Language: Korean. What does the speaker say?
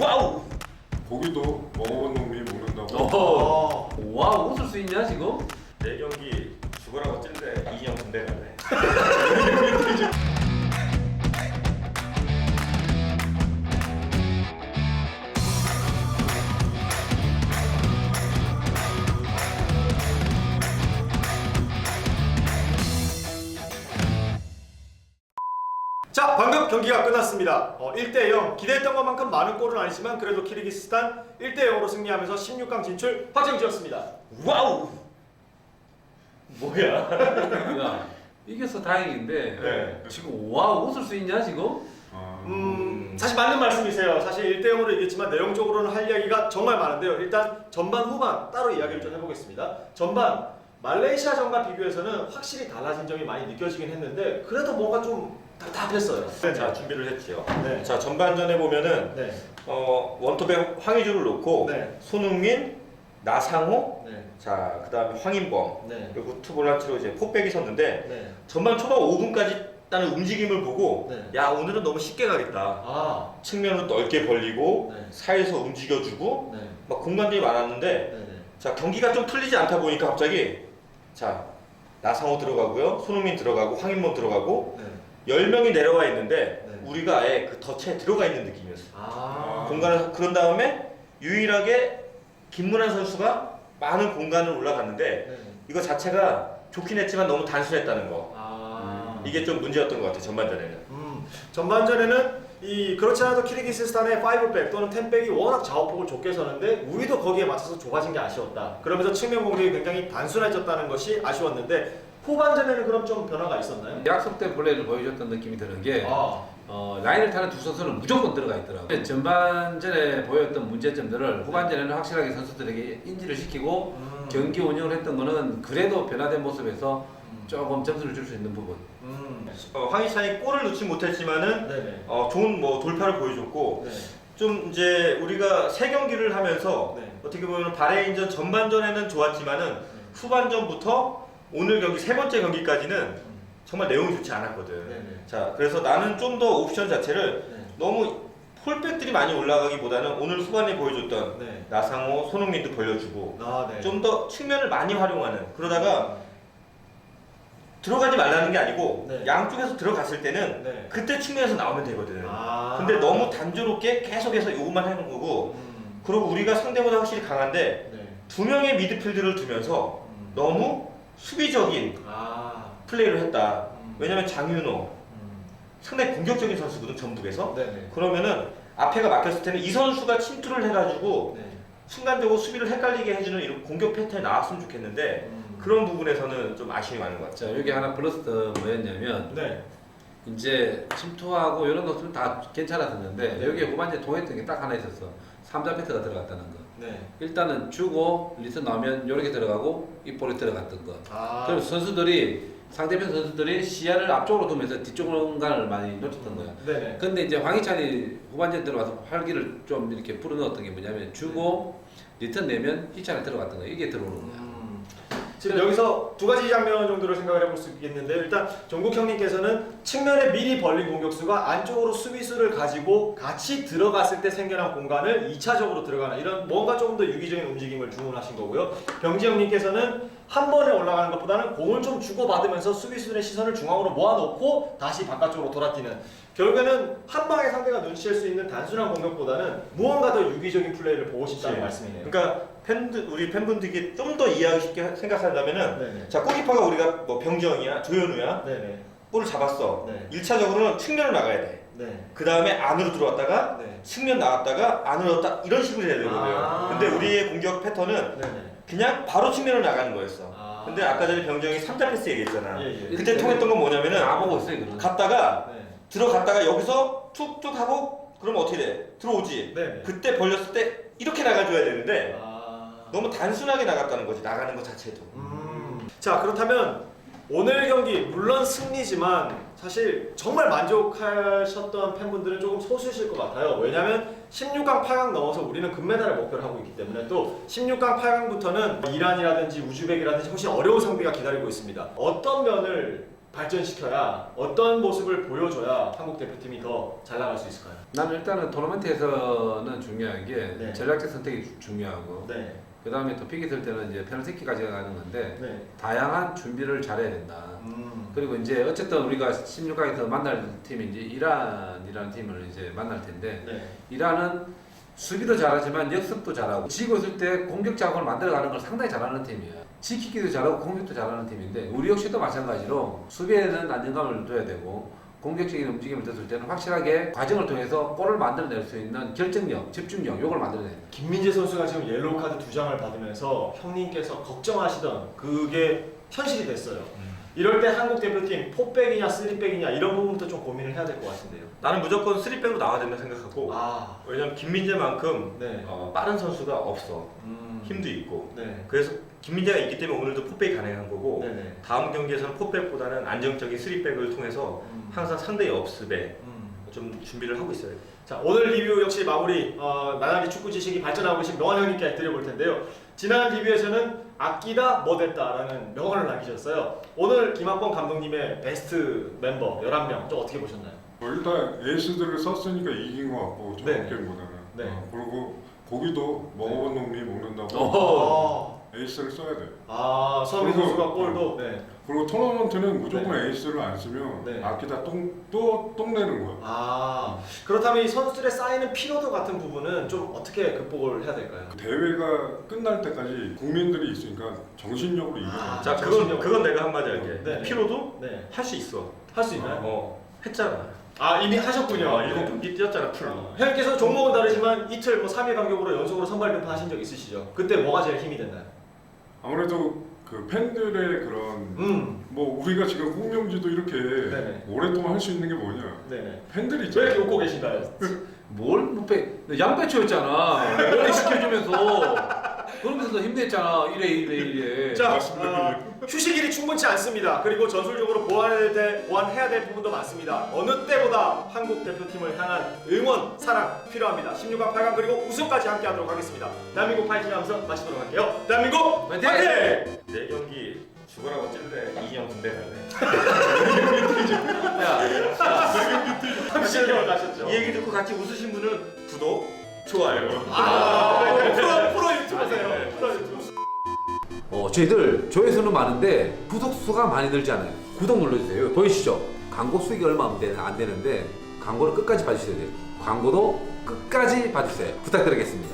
와우. 고기도 먹어본 놈이 먹는다고. 어. 와 웃을 수 있냐 지금? 내 경기 죽으라고 찔래 2년 군대 갈래. 경기가 끝났습니다. 어, 1대0. 기대했던 것만큼 많은 골은 아니지만 그래도 키르기스탄 1대0으로 승리하면서 16강 진출 확정지었습니다. 와우. 뭐야? 야 이겨서 다행인데 네. 지금 와 웃을 수 있냐 지금? 아, 음, 사실 맞는 말씀이세요. 사실 1대0으로 이겼지만 내용적으로는 할 이야기가 정말 많은데요. 일단 전반 후반 따로 이야기를 좀 해보겠습니다. 전반 말레이시아전과 비교해서는 확실히 달라진 점이 많이 느껴지긴 했는데 그래도 뭔가 좀 답답했어요. 자 준비를 했지요. 네. 자 전반전에 보면은 네. 어, 원톱에 황의주를 놓고 네. 손흥민, 나상호, 네. 자 그다음에 황인범 네. 그리고 투볼란치로 이제 폭백이 섰는데 네. 전반 초반 5분까지 나는 움직임을 보고 네. 야 오늘은 너무 쉽게 가겠다. 아. 측면을 넓게 벌리고 네. 사이에서 움직여주고 네. 막 공간들이 많았는데 네. 네. 자 경기가 좀 풀리지 않다 보니까 갑자기 자 나상호 들어가고요 손흥민 들어가고 황인범 들어가고 네. 10명이 내려와 있는데 네. 우리가 아예 그 덫에 들어가 있는 느낌이었어 아. 공간을 그런 다음에 유일하게 김문환 선수가 많은 공간을 올라갔는데 네. 이거 자체가 좋긴 했지만 너무 단순했다는 거 아. 이게 좀 문제였던 것 같아 전반전에는 음, 전반전에는 이 그렇지 않아도 키르기스스탄의 5백 또는 10백이 워낙 좌우폭을 좁게 서는데 우리도 거기에 맞춰서 좁아진 게 아쉬웠다. 그러면서 측면 공격이 굉장히 단순해졌다는 것이 아쉬웠는데 후반전에는 그럼 좀 변화가 있었나요? 약속된 플레이를 보여줬던 느낌이 드는 게 아, 어, 라인을 타는 두 선수는 무조건 들어가 있더라고요. 전반전에 보였던 문제점들을 후반전에는 확실하게 선수들에게 인지를 시키고 음. 경기 운영을 했던 거는 그래도 변화된 모습에서 조금 점수를 줄 수 있는 부분. 음, 어, 황희찬이 골을 넣지 못했지만은 네네. 어, 좋은 뭐 돌파를 보여줬고 네. 좀 이제 우리가 세 경기를 하면서 네. 어떻게 보면 바레인전 전반전에는 좋았지만은 후반전부터 오늘 경기 세 번째 경기까지는 정말 내용이 좋지 않았거든. 네네. 자, 그래서 나는 좀 더 옵션 자체를 네. 너무 폴백들이 많이 올라가기보다는 오늘 후반에 보여줬던 네. 나상호, 손흥민도 벌려주고 아, 네. 좀 더 측면을 많이 활용하는 그러다가 들어가지 말라는 게 아니고 네. 양쪽에서 들어갔을 때는 네. 그때 측면에서 나오면 되거든. 아. 근데 너무 단조롭게 계속해서 요것만 하는 거고 음, 그리고 우리가 상대보다 확실히 강한데 네. 두 명의 미드필드를 두면서 음. 너무 수비적인 아. 플레이를 했다. 음. 왜냐면 장윤호 음. 상당히 공격적인 선수거든 전북에서. 네네. 그러면은 앞에가 막혔을 때는 이 선수가 침투를 해가지고 네. 순간적으로 수비를 헷갈리게 해주는 이런 공격 패턴이 나왔으면 좋겠는데 음. 그런 부분에서는 좀 아쉬움이 많은 것 같아요. 자 여기 하나 플러스 더 뭐였냐면 네. 이제 침투하고 이런 것들은 다 괜찮았었는데 네. 여기 후반전에 통했던 게 딱 하나 있었어. 3자 패트가 들어갔다는 거. 네. 일단은 주고 리턴 나오면 이렇게 들어가고 이 볼이 들어갔던 거. 아. 그럼 선수들이 상대편 선수들이 시야를 앞쪽으로 두면서 뒤쪽 공간을 많이 놓쳤던 거야. 네네. 근데 이제 황희찬이 후반전 들어가서 활기를 좀 이렇게 불어넣었던 게 뭐냐면 주고 리턴 내면 희찬이 들어갔던 거야. 이게 들어오는 거야. 음. 지금 여기서 두 가지 장면 정도를 생각을 해볼 수 있겠는데 일단 종국 형님께서는 측면에 미리 벌린 공격수가 안쪽으로 수비수를 가지고 같이 들어갔을 때 생겨난 공간을 2차적으로 들어가는 이런 뭔가 조금 더 유기적인 움직임을 주문하신 거고요. 병지 형님께서는 한 번에 올라가는 것보다는 공을 좀 주고받으면서 수비수들의 시선을 중앙으로 모아놓고 다시 바깥쪽으로 돌아뛰는 결국에는 한 방에 상대가 눈치챌 수 있는 단순한 공격보다는 무언가 더 유기적인 플레이를 보고 싶다는 그치. 말씀이네요. 그러니까 팬들 우리 팬분들께 좀더 이해하기 쉽게 생각한다면은 네네. 자 골키퍼가 우리가 뭐 병정이야 조현우야 네네. 볼을 잡았어. 네. 1차적으로는 측면을 나가야 돼. 네. 그 다음에 안으로 들어왔다가 네. 측면 나왔다가 안으로 딱 이런 식으로 해야 되거든요. 아. 근데 우리의 공격 패턴은 네네. 그냥 바로 측면을 나가는 거였어. 아. 근데 아까 전에 병정이 3자 패스 얘기했잖아. 예, 예. 그때 통했던 건 뭐냐면은 다 보고 있어요, 그런. 갔다가 네. 들어갔다가 여기서 툭툭 하고 그러면 어떻게 돼? 들어오지. 네. 그때 벌렸을 때 이렇게 나가줘야 되는데 아. 너무 단순하게 나갔다는 거지 나가는 것 자체도. 음. 자 그렇다면 오늘 경기 물론 승리지만 사실 정말 만족하셨던 팬분들은 조금 소수이실 것 같아요. 왜냐하면 16강, 8강 넘어서 우리는 금메달을 목표로 하고 있기 때문에 또 16강, 8강부터는 이란이라든지 우즈벡이라든지 훨씬 어려운 상대가 기다리고 있습니다. 어떤 면을 발전시켜야 어떤 모습을 보여줘야 한국 대표팀이 더 잘 나갈 수 있을까요? 나는 일단은 토너먼트에서는 중요한 게 네. 전략적 선택이 주- 중요하고 네, 그 다음에 토픽이 있을 때는 이제 페널티킥까지 가는 건데 네, 다양한 준비를 잘해야 된다. 음, 그리고 이제 어쨌든 우리가 16강에서 만날 팀이 이제 이란이라는 팀을 이제 만날 텐데 네, 이란은 수비도 잘하지만 역습도 잘하고 지고 있을 때 공격 자원을 만들어가는 걸 상당히 잘하는 팀이야. 지키기도 잘하고 공격도 잘하는 팀인데 우리 역시도 마찬가지로 수비에는 안정감을 둬야 되고 공격적인 움직임을 뒀을 때는 확실하게 과정을 통해서 골을 만들어낼 수 있는 결정력, 집중력 요걸 만들어내야 돼. 김민재 선수가 지금 옐로우 카드 두 장을 받으면서 형님께서 걱정하시던 그게 현실이 됐어요. 음. 이럴 때 한국 대표팀 포백이냐 쓰리백이냐 이런 부분부터 좀 고민을 해야 될 것 같은데요. 나는 무조건 3백으로 나와야 된다 생각하고 아, 왜냐면 김민재만큼 네, 어, 빠른 선수가 없어. 음, 힘도 있고. 네, 그래서 김민재가 있기 때문에 오늘도 포백이 가능한 거고. 다음 경기에서는 포백보다는 안정적인 3백을 통해서 음, 항상 상대의 업습에 음. 좀 준비를 하고 있어요. 자 오늘 리뷰 역시 마무리 어, 나날이 축구 지식이 발전하고 계신 명환 형님께 드려볼 텐데요. 지난 리뷰에서는 아끼다 못했다라는 명언을 남기셨어요. 오늘 김학범 감독님의 베스트 멤버 11명 좀 어떻게 보셨나요? 뭐 일단 에이스들을 썼으니까 이긴 것 같고 네. 저번 게임보다는. 네. 어, 그리고 고기도 먹어본 놈이 먹는다고 어. 에이스를 써야 돼. 아 서민 그리고- 선수가 골도 네. 그리고 토너먼트는 무조건 에이스를 안 쓰면 네. 아끼다 똥또똥 내는 거야. 아 그렇다면 이 선수들의 쌓이는 피로도 같은 부분은 좀 어떻게 극복을 해야 될까요? 대회가 끝날 때까지 국민들이 있으니까 정신력으로 이겨야 아, 돼. 자, 그건 정신력. 그건 내가 한마디 할게. 네. 피로도 네. 할 수 있어. 할 수 있나요? 어, 했잖아. 아 이미 하셨군요. 어, 일곱 경기 뛰었잖아 풀로. 어, 형님께서 종목은 다르지만 이틀 뭐 3일 간격으로 연속으로 선발 등판 하신 적 있으시죠? 그때 뭐가 제일 힘이 됐나요? 아무래도 그 팬들의 그런 음, 뭐 우리가 지금 홍명지도 이렇게 네네. 오랫동안 할 수 있는 게 뭐냐 네네. 팬들이 왜 있잖아. 이렇게 웃고 계신가요? 뭘 못배 양배추였잖아. 멀리 시켜주면서 그러면서 힘냈잖아. 이래 이래 이래. 자, 맞습니다. 어, 휴식일이 충분치 않습니다. 그리고 전술적으로 보완해야 될, 보완해야 될 부분도 많습니다. 어느 때보다 한국 대표팀을 향한 응원, 사랑 필요합니다. 16강, 8강 그리고 우승까지 함께하도록 하겠습니다. 대한민국 파이팅 하면서 마치도록 할게요. 대한민국 파이팅! 파이팅! 내 경기 죽어라고 찔래. 이경 군대 갈래. 야, 확실히 가셨죠? 이 얘기 듣고 같이 웃으신 분은 구독, 좋아요. 아, 네. 프로, 프로 아, 유튜버세요. 네. 프로 유튜버. 어, 저희들 조회수는 많은데 구독 수가 많이 늘지 않아요. 구독 눌러주세요. 보이시죠? 광고 수익이 얼마 안, 되, 안 되는데 광고를 끝까지 봐주셔야 돼요. 광고도 끝까지 봐주세요. 부탁드리겠습니다.